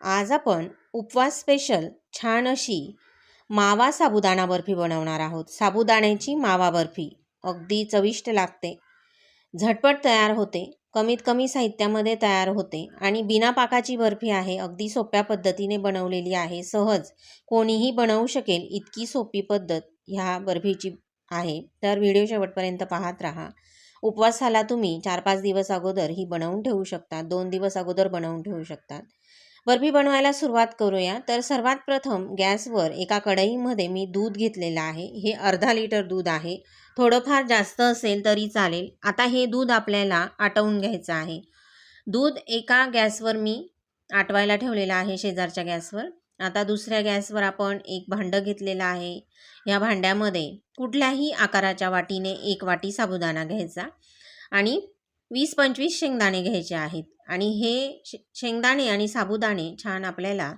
आज आपण उपवास स्पेशल छान अशी मावा साबुदाणा बर्फी बनवणार आहोत. साबुदाण्याची मावा बर्फी अगदी चविष्ट लागते. झटपट तयार होते. कमीत कमी साहित्यामध्ये तयार होते आणि बिना पाकाची बर्फी आहे. अगदी सोप्या पद्धतीने बनवलेली आहे. सहज कोणीही बनवू शकेल इतकी सोपी पद्धत ह्या बर्फीची आहे. तर व्हिडिओ शेवटपर्यंत पाहत राहा. उपवासाला तुम्ही चार पाच दिवस अगोदर ही बनवून ठेवू शकता. दोन दिवस अगोदर बनवून ठेवू शकतात बर्फी बनवायला सुरुवात करूया. तर सर्वात प्रथम गॅसवर एका कढईमध्ये मी दूध घेतलेलं आहे. हे अर्धा लिटर दूध आहे. थोडंफार जास्त असेल तरी चालेल. आता हे दूध आपल्याला आटवून घ्यायचं आहे. दूध एका गॅसवर मी आटवायला ठेवलेलं आहे शेजारच्या गॅसवर. आता दुसऱ्या गॅसवर आपण एक भांडं घेतलेलं आहे. या भांड्यामध्ये कुठल्याही आकाराच्या वाटीने एक वाटी साबुदाणा घ्यायचा आणि वीस पंचवीस शेंगदाणे घ्यायचे आहेत. आणि हे शे शेंगदाणे आणि साबुदाणे छान आपल्याला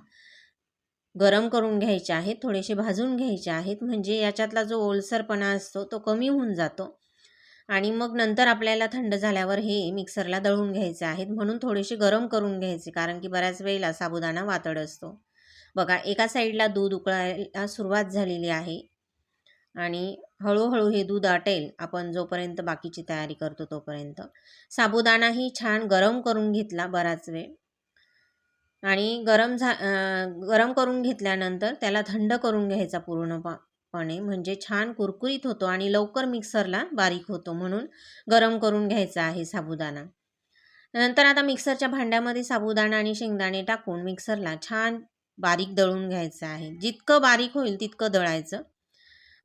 गरम करून घ्यायचे आहेत थोडेसे भाजून घ्यायचे आहेत म्हणजे याच्यातला जो ओलसरपणा असतो तो कमी होऊन जातो. आणि मग नंतर आपल्याला थंड झाल्यावर हे मिक्सरला दळून घ्यायचे आहेत म्हणून थोडेसे गरम करून घ्यायचे कारण की बऱ्याच वेळेला साबुदाणा वातड असतो. बघा एका साईडला दूध उकळायला सुरुवात झालेली आहे. आणि हळूहळू हे दूध आटेल आपण जोपर्यंत बाकीची तयारी करतो तोपर्यंत. साबुदाणाही छान गरम करून घेतला बराच वेळ. आणि गरम झा गरम करून घेतल्यानंतर त्याला थंड करून घ्यायचा पूर्णपणे म्हणजे छान कुरकुरीत होतो आणि लवकर मिक्सरला बारीक होतो म्हणून गरम करून घ्यायचा आहे साबुदाणा. नंतर आता मिक्सरच्या भांड्यामध्ये साबुदाणा आणि शेंगदाणे टाकून मिक्सरला छान बारीक दळून घ्यायचं आहे. जितकं बारीक होईल तितकं दळायचं.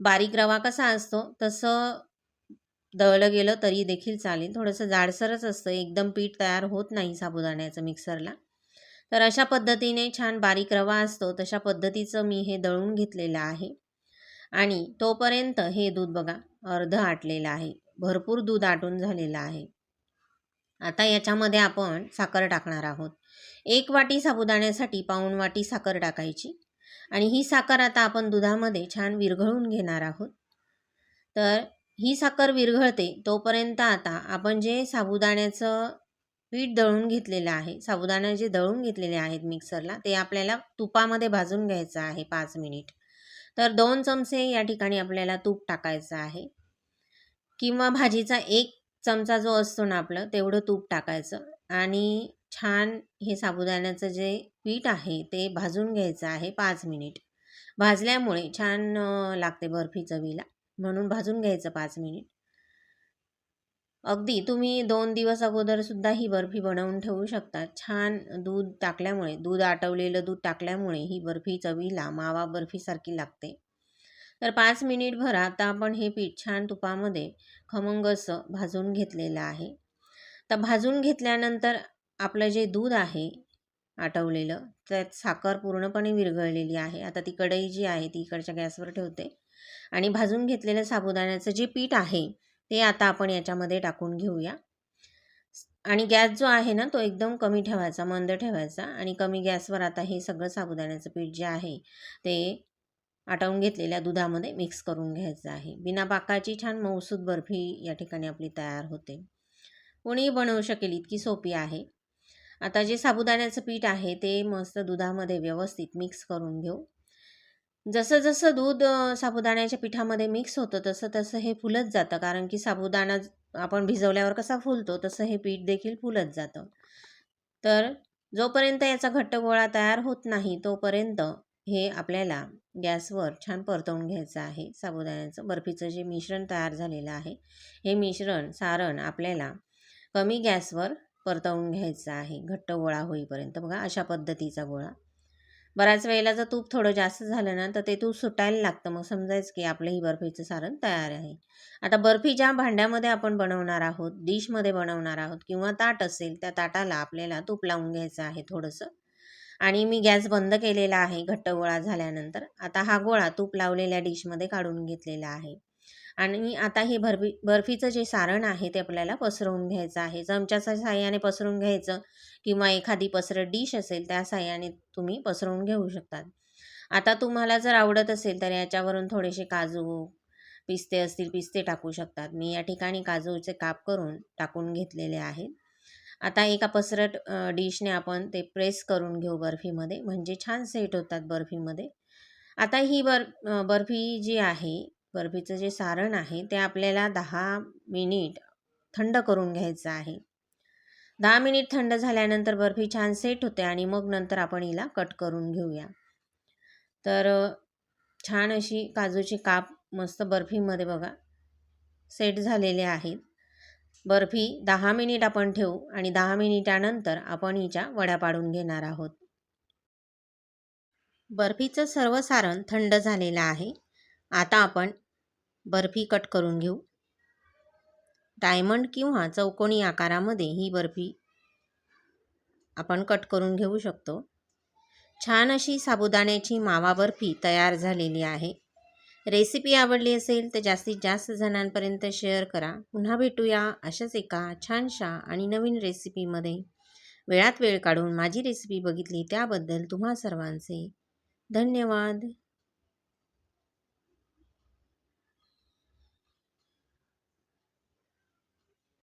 बारीक रवा कसा असतो तसं दळलं गेलं तरी देखील चालेल. थोडंसं जाडसरच असतं. एकदम पीठ तयार होत नाही साबुदाण्याचं मिक्सरला. तर अशा पद्धतीने छान बारीक रवा असतो. तशा पद्धतीचं मी हे दळून घेतलेलं आहे. आणि तोपर्यंत हे दूध बघा अर्ध आटलेलं आहे. भरपूर दूध आटून झालेलं आहे. आता याच्यामध्ये आपण साखर टाकणार आहोत. एक वाटी साबुदाण्यासाठी पाऊण वाटी साखर टाकायची. आणि ही साखर आता आपण दुधामध्ये छान विरघळून घेणार आहोत. तर ही साखर विरघळते तोपर्यंत आता आपण जे साबुदाण्याचं पीठ दळून घेतलेलं आहे साबुदाणे जे दळून घेतलेले आहेत मिक्सरला ते आपल्याला तुपामध्ये भाजून घ्यायचं आहे पाच मिनिट. तर दोन चमचे या ठिकाणी आपल्याला तूप टाकायचं आहे. किंवा भाजीचा एक चमचा जो असतो ना आपलं तेवढं तूप टाकायचं. आणि छान हे साबुदाण्याचं जे पीठ आहे ते भाजून घ्यायचं आहे पाच मिनिट. भाजल्यामुळे छान लागते बर्फी चवीला. म्हणून भाजून घ्यायचं पाच मिनिट. अगदी तुम्ही दोन दिवस अगोदरसुद्धा ही बर्फी बनवून ठेवू शकता. छान दूध टाकल्यामुळे दूध आटवलेलं दूध टाकल्यामुळे ही बर्फी चवीला मावा बर्फीसारखी लागते. तर पाच मिनिट भर आता आपण हे पीठ छान तुपामध्ये खमंग असं भाजून घेतलेलं आहे. तर भाजून घेतल्यानंतर आपलं जे दूध आहे आटवलेलं त्यात साखर पूर्णपणे विरघळलेली आहे. आता ती कढई जी आहे ती इकडच्या गॅसवर ठेवते. आणि भाजून घेतलेलं साबुदाण्याचं जे पीठ आहे ते आता आपण याच्यामध्ये टाकून घेऊया. आणि गॅस जो आहे ना तो एकदम कमी ठेवायचा मंद ठेवायचा. आणि कमी गॅसवर आता हे सगळं साबुदाण्याचं पीठ जे आहे ते आटवून घेतलेल्या दुधामध्ये मिक्स करून घ्यायचं आहे. बिना पाकाची छान मौसूद बर्फी या ठिकाणी आपली तयार होते. कोणीही बनवू शकेल इतकी सोपी आहे. आता जे साबुदाण्याचं पीठ आहे ते मस्त दुधामध्ये व्यवस्थित मिक्स करून घेऊ. जसं जसं दूध साबुदाण्याच्या पिठामध्ये मिक्स होतं तसं तसं हे फुलत जातं. कारण की साबुदाणा आपण भिजवल्यावर कसा फुलतो तसं हे पीठ देखील फुलत जातं. तर जोपर्यंत याचा घट्ट गोळा तयार होत नाही तोपर्यंत हे आपल्याला गॅसवर छान परतवून घ्यायचं आहे. साबुदाण्याचं बर्फीचं जे मिश्रण तयार झालेलं आहे हे मिश्रण सारण आपल्याला कमी गॅसवर परतवून घ्यायचं आहे. घट्ट गोळा होईपर्यंत. बघा अशा पद्धतीचा गोळा. बऱ्याच वेळेला जर तूप थोडं जास्त झालं ना तर ते तूप सुटायला लागतं. मग समजायचं की आपलं ही बर्फीचं सारण तयार आहे. आता बर्फी ज्या भांड्यामध्ये आपण बनवणार आहोत डिशमध्ये बनवणार आहोत किंवा ताट असेल त्या ताटाला आपल्याला तूप लावून घ्यायचं आहे थोडंसं. आणि मी गॅस बंद केलेला आहे घट्ट गोळा झाल्यानंतर. आता हा गोळा तूप लावलेल्या डिशमध्ये काढून घेतलेला आहे. आणि आता हे बर्फी बर्फीचं जे सारण आहे ते आपल्याला पसरवून घ्यायचं आहे. चमच्याच्या साह्याने पसरून घ्यायचं किंवा एखादी पसरट डिश असेल त्या साह्याने तुम्ही पसरवून घेऊ शकतात. आता तुम्हाला जर आवडत असेल तर याच्यावरून थोडेसे काजू पिस्ते असतील पिस्ते टाकू शकतात. मी या ठिकाणी काजूचे काप करून टाकून घेतलेले आहेत. आता एका पसरट डिशने आपण ते प्रेस करून घेऊ बर्फीमध्ये. म्हणजे छान सेट होतात बर्फीमध्ये. आता ही बर बर्फी जी आहे बर्फीचं जे सारण आहे ते आपल्याला दहा मिनिट थंड करून घ्यायचं आहे. दहा मिनिट थंड झाल्यानंतर बर्फी छान सेट होते आणि मग नंतर आपण हिला कट करून घेऊया. तर छान अशी काजूची काप मस्त बर्फीमध्ये बघा सेट झालेले आहेत. बर्फी दहा मिनिट आपण ठेवू आणि दहा मिनिटानंतर आपण हिच्या वड्या पाडून घेणार आहोत. बर्फीचं सर्व सारण थंड झालेलं आहे. आता आपण बर्फी कट करून घेऊ. डायमंड किंवा चौकोनी आकारामध्ये ही बर्फी आपण कट करून घेऊ शकतो. छान अशी साबुदाण्याची मावा बर्फी तयार झालेली आहे. रेसिपी आवडली असेल तर जास्तीत जास्त जणांपर्यंत शेअर करा. पुन्हा भेटूया अशाच एका छानशा आणि नवीन रेसिपीमध्ये. वेळात वेळ काढून माझी रेसिपी बघितली त्याबद्दल तुम्हा सर्वांचे धन्यवाद.